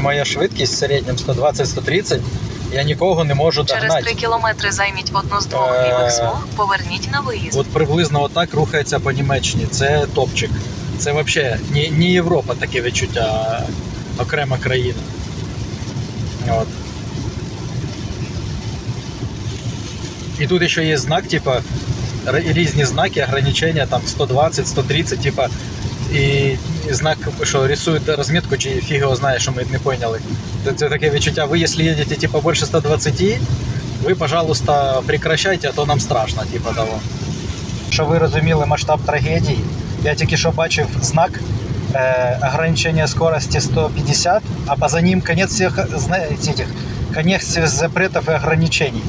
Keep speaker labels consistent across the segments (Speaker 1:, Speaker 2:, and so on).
Speaker 1: Моя швидкість в середньому 120-130, я нікого не можу
Speaker 2: Через
Speaker 1: догнати.
Speaker 2: 3 кілометри займіть одну з двох
Speaker 1: Е,
Speaker 2: лівих смуг, поверніть на виїзд.
Speaker 1: От приблизно отак рухається по Німеччині. Це топчик. Це взагалі не, не Європа таке відчуття, а окрема країна. От. І тут ще є знак, типа різні знаки, ограничення, там 120, 130, типа, і знак, що рисують розмітку, чи фіг його знає, що ми не поняли. Це, це таке відчуття. Ви, якщо їдете типа, більше 120, ви, пожалуйста, прекращайте, а то нам страшно, типа того. Щоб ви розуміли масштаб трагедії, я тільки що бачив знак е, ограничення скорості 150, а поза ним конець всіх этих, запретів і ограничений.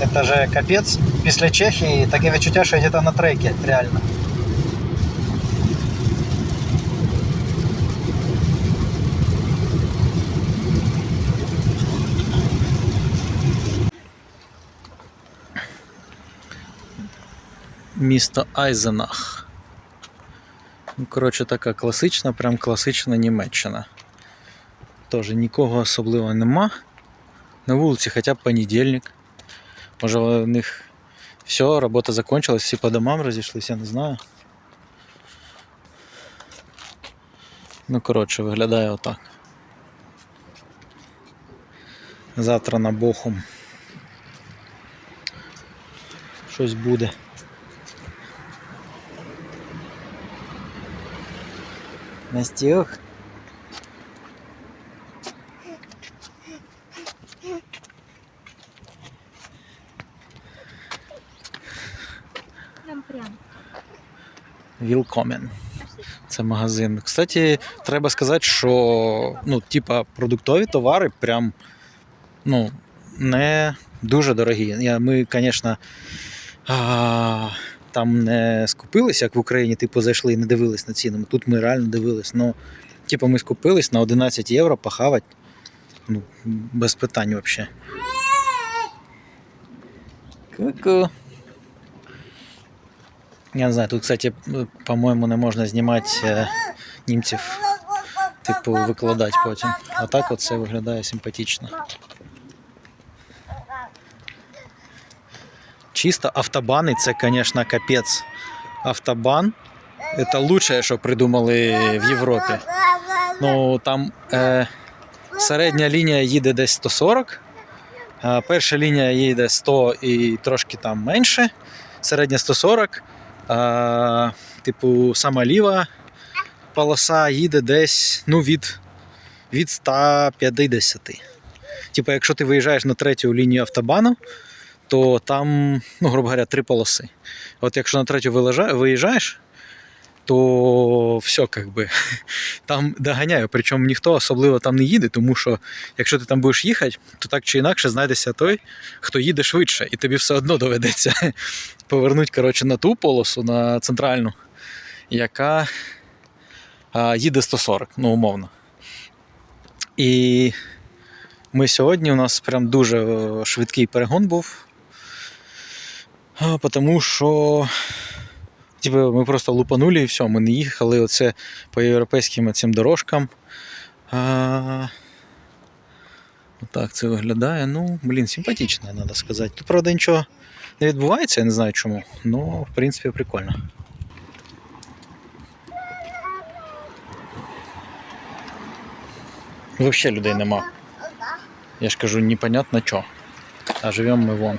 Speaker 1: Это же капець. Після Чехії таке відчуття, що йдете на трекі, реально. Місто Айзенах. Ну, коротше, така класична, прям класична Німеччина. Теж нікого особливо нема. На вулиці хоча б понедільник. Може в них все, робота закончилась, всі по домам розійшлися, я не знаю. Ну, коротше, виглядає отак. Завтра на Бохум. Щось буде. Настюх.
Speaker 3: Прям прям.
Speaker 1: Вілкомен. Це магазин. Кстати, треба сказати, що ну, типа, продуктові товари прям ну, не дуже дорогі. Я, ми, звісно, там не скупились, як в Україні, типу, зайшли і не дивились на ціни. Тут ми реально дивились. Ну, типу, ми скупились на 11 євро похавати. Ну, без питань взагалі. Ку-ку. Я не знаю, тут, кстати, по-моєму, не можна знімати е, німців, типу, викладати потім. А так оце виглядає симпатично. Чисто автобани це, звісно, капець. Автобан це лучшее, що придумали в Європі. Ну, там е, середня лінія їде десь 140, а перша лінія їде 100 і трошки там менше, середня 140. А, типу, сама ліва полоса їде десь ну, від, від 150. Типу, якщо ти виїжджаєш на третю лінію автобану, то там, ну, грубо говоря, три полоси. От якщо на третю виїжджаєш, то все, как би, там доганяю. Причому ніхто особливо там не їде, тому що якщо ти там будеш їхати, то так чи інакше знайдеться той, хто їде швидше, і тобі все одно доведеться повернути коротше, на ту полосу, на центральну, яка а, їде 140, ну, умовно. І ми сьогодні у нас прям дуже е, швидкий перегон був. А, Тому що типу, ми просто лупанули і все, ми не їхали оце по європейським цим дорожкам. А, Отак це виглядає. Ну, блін, симпатично, треба сказати. Тут, правда, нічого не відбувається, я не знаю чому. Ну, в принципі, прикольно. Взагалі людей нема. Я ж кажу, непонятно що. А живемо ми вон.